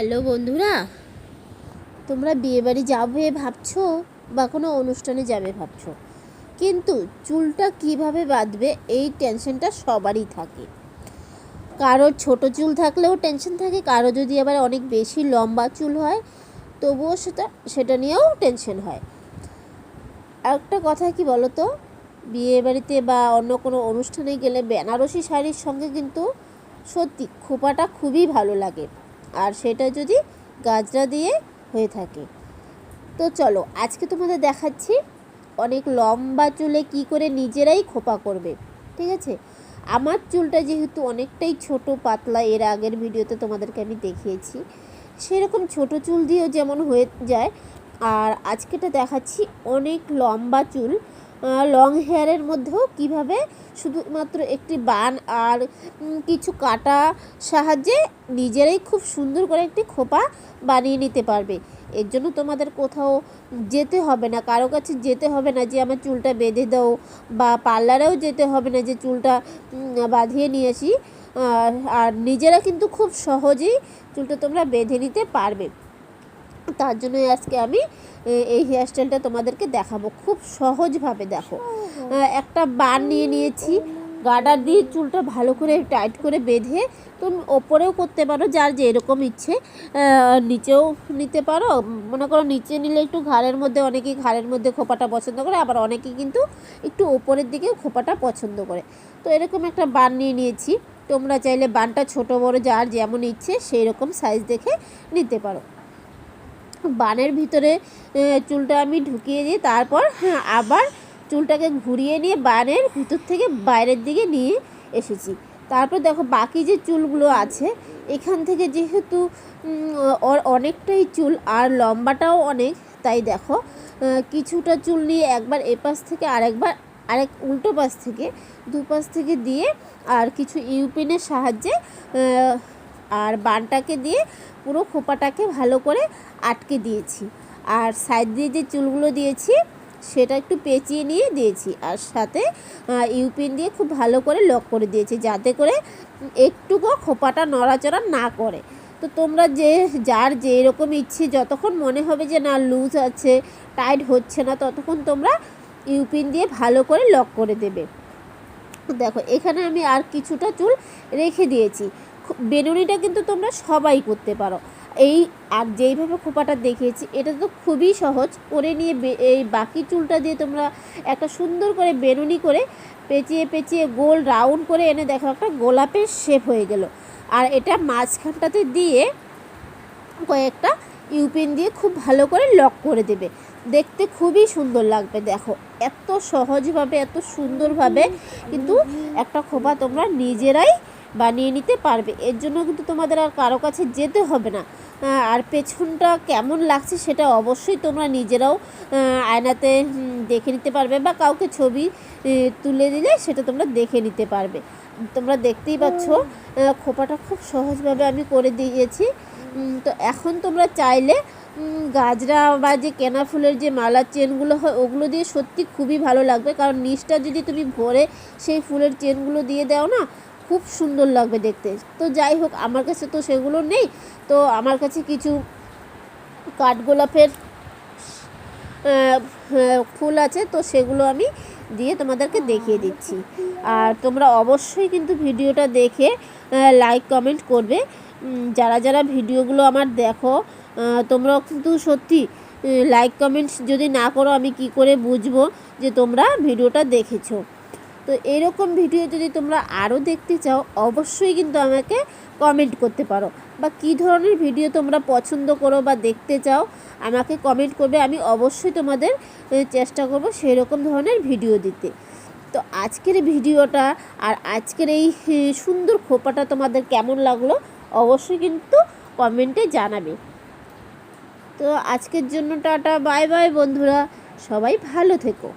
Hello বন্ধুরা, তোমরা বিয়েবাড়ি যাবে ভাবছ বা কোনো অনুষ্ঠানে যাবে ভাবছ? কিন্তু চুলটা কীভাবে বাঁধবে এই টেনশনটা সবারই থাকে। কারোর ছোট চুল থাকলেও টেনশন থাকে, কারও যদি আবার অনেক বেশি লম্বা চুল হয়, তবুও সেটা সেটা নিয়েও টেনশন হয়। একটা কথা কি বলো তো বিয়ে বাড়িতে বা অন্য কোনো অনুষ্ঠানে গেলে বেনারসি শাড়ির সঙ্গে কিন্তু সত্যি খোপাটা খুবই ভালো লাগে। আর সেটা যদি গাজরা দিয়ে হয়ে থাকে। তো চলো, আজকে তোমাদের দেখাচ্ছি অনেক লম্বা চুলে কি করে নিজেরাই খোপা করবে, ঠিক আছে? আমার চুলটা যেহেতু অনেকটাই ছোট, পাতলা, এর আগের ভিডিওতে তোমাদেরকে আমি দেখিয়েছি। সেরকম ছোট চুল দিয়েও যেমন হয়ে যায়, আর আজকেটা দেখাচ্ছি অনেক লম্বা চুল লং হেয়ারের মধ্যেও কীভাবে শুধুমাত্র একটি বান আর কিছু কাটা সাহায্যে নিজেরাই খুব সুন্দর করে একটি খোপা বানিয়ে নিতে পারবে। এর জন্য তোমাদের কোথাও যেতে হবে না, কারও কাছে যেতে হবে না যে আমার চুলটা বেঁধে দাও বা পার্লারেও যেতে হবে না যে চুলটা বাঁধিয়ে নিয়ে আসি। আর নিজেরা কিন্তু খুব সহজেই চুলটা তোমরা বেঁধে নিতে পারবে। তার জন্যই আজকে আমি এই হেয়ারস্টাইলটা তোমাদেরকে দেখাবো। খুব সহজভাবে দেখো। একটা বান নিয়ে নিয়েছি। গার্ডার দিয়ে চুলটা ভালো করে টাইট করে বেঁধে তুমি ওপরেও করতে পারো যার যেরকম ইচ্ছে। নিচেও নিতে পারো। মনে করো নিচে নিলে একটু ঘাড়ের মধ্যে অনেকেই ঘাড়ের মধ্যে খোপাটা পছন্দ করে আবার অনেকেই কিন্তু একটু ওপরের দিকেও খোপাটা পছন্দ করে। তো এরকম একটা বান নিয়ে নিয়েছি। তোমরা চাইলে বানটা ছোট বড় যার যেমন ইচ্ছে সেই রকম সাইজ দেখে নিতে পারো। বানের ভিতরে চুলটা আমি ঢুকিয়ে দিই তারপর হ্যাঁ, আবার চুলটাকে ঘুরিয়ে নিয়ে বানের ভিতর থেকে বাইরের দিকে নিয়ে এসেছি। তারপর দেখো বাকি যে চুলগুলো আছে এখান থেকে যেহেতু ওর অনেকটাই চুল আর লম্বাটাও অনেক তাই দেখো কিছুটা চুল নিয়ে একবার এপাশ থেকে আরেকবার আরেক উল্টো পাশ থেকে দুপাশ থেকে দিয়ে আর কিছু ইউপিনের সাহায্যে বানটাকে দিয়ে পুরো খোপাটাকে ভালো করে আটকে দিয়েছি। আর সাইড দিয়ে যে চুলগুলো দিয়েছি, সেটা একটু পেঁচিয়ে নিয়ে দিয়েছি। আর সাথে ইউপিন দিয়ে খুব ভালো করে লক করে দিয়েছি, যাতে করে একটুকু খোপাটা নড়াচড়া না করে। তো তোমরা যে, যার যে এরকম ইচ্ছে, যতক্ষণ মনে হবে যে না লুজ আছে টাইট হচ্ছে না, ততক্ষণ তোমরা ইউপিন দিয়ে ভালো করে লক করে দেবে। দেখো, এখানে আমি আর কিছুটা চুল রেখে দিয়েছি। বেনুনিটা কিন্তু তোমরা সবাই করতে পারো। এই আর যেইভাবে খোপাটা দেখিয়েছি, এটা তো খুবই সহজ। করে নিয়ে এই বাকি চুলটা দিয়ে তোমরা একটা সুন্দর করে বেনুনি করে পেঁচিয়ে পেঁচিয়ে গোল রাউন্ড করে এনে দেখো একটা গোলাপের শেপ হয়ে গেল। আর এটা মাঝখানটাতে দিয়ে কয়েকটা ইউপিন দিয়ে খুব ভালো করে লক করে দেবে। দেখতে খুবই সুন্দর লাগবে, দেখো। এত সহজভাবে, এত সুন্দরভাবে কিন্তু একটা খোপা তোমরা নিজেরাই বানিয়ে নিতে পারবে। এর জন্য কিন্তু তোমাদের আর কারও কাছে যেতে হবে না। আর পেছনটা কেমন লাগছে সেটা অবশ্যই তোমরা নিজেরাও আয়নাতে দেখে নিতে পারবে বা কাউকে ছবি তুলে দিলে সেটা তোমরা দেখে নিতে পারবে। তোমরা দেখতেই পাচ্ছ খোপাটা খুব সহজভাবে আমি করে দিয়েছি। তো এখন তোমরা চাইলে গাজরা বা যে কেনা ফুলের যে মালার চেনগুলো হয় ওগুলো দিয়ে সত্যি খুবই ভালো লাগবে। কারণ নিচটা যদি তুমি ভরে সেই ফুলের চেনগুলো দিয়ে দাও না খুব সুন্দর লাগবে দেখতে। তো যাই হোক, আমার কাছে তো সেগুলো নেই। তো আমার কাছে কিছু কাঠগোলাপের ফুল আছে, তো সেগুলো আমি দিয়ে তোমাদেরকে দেখিয়ে দিচ্ছি। আর তোমরা অবশ্যই কিন্তু ভিডিওটা দেখে লাইক কমেন্ট করবে। যারা যারা ভিডিওগুলো আমার দেখো তোমরাও কিন্তু সত্যি লাইক কমেন্টস যদি না করো, আমি কি করে বুঝব যে তোমরা ভিডিওটা দেখেছ? তো এরকম ভিডিও যদি তোমরা আরও দেখতে চাও, অবশ্যই কিন্তু আমাকে কমেন্ট করতে পারো। বা কী ধরনের ভিডিও তোমরা পছন্দ করো বা দেখতে চাও, আমাকে কমেন্ট করবে। আমি অবশ্যই তোমাদের চেষ্টা করব সেই রকম ধরনের ভিডিও দিতে। তো আজকের ভিডিওটা আর আজকের এই সুন্দর খোপাটা তোমাদের কেমন লাগল, অবশ্যই কিন্তু কমেন্টে জানাবে। তো আজকের জন্য টাটা বাই বাই বন্ধুরা। সবাই ভালো থেকো।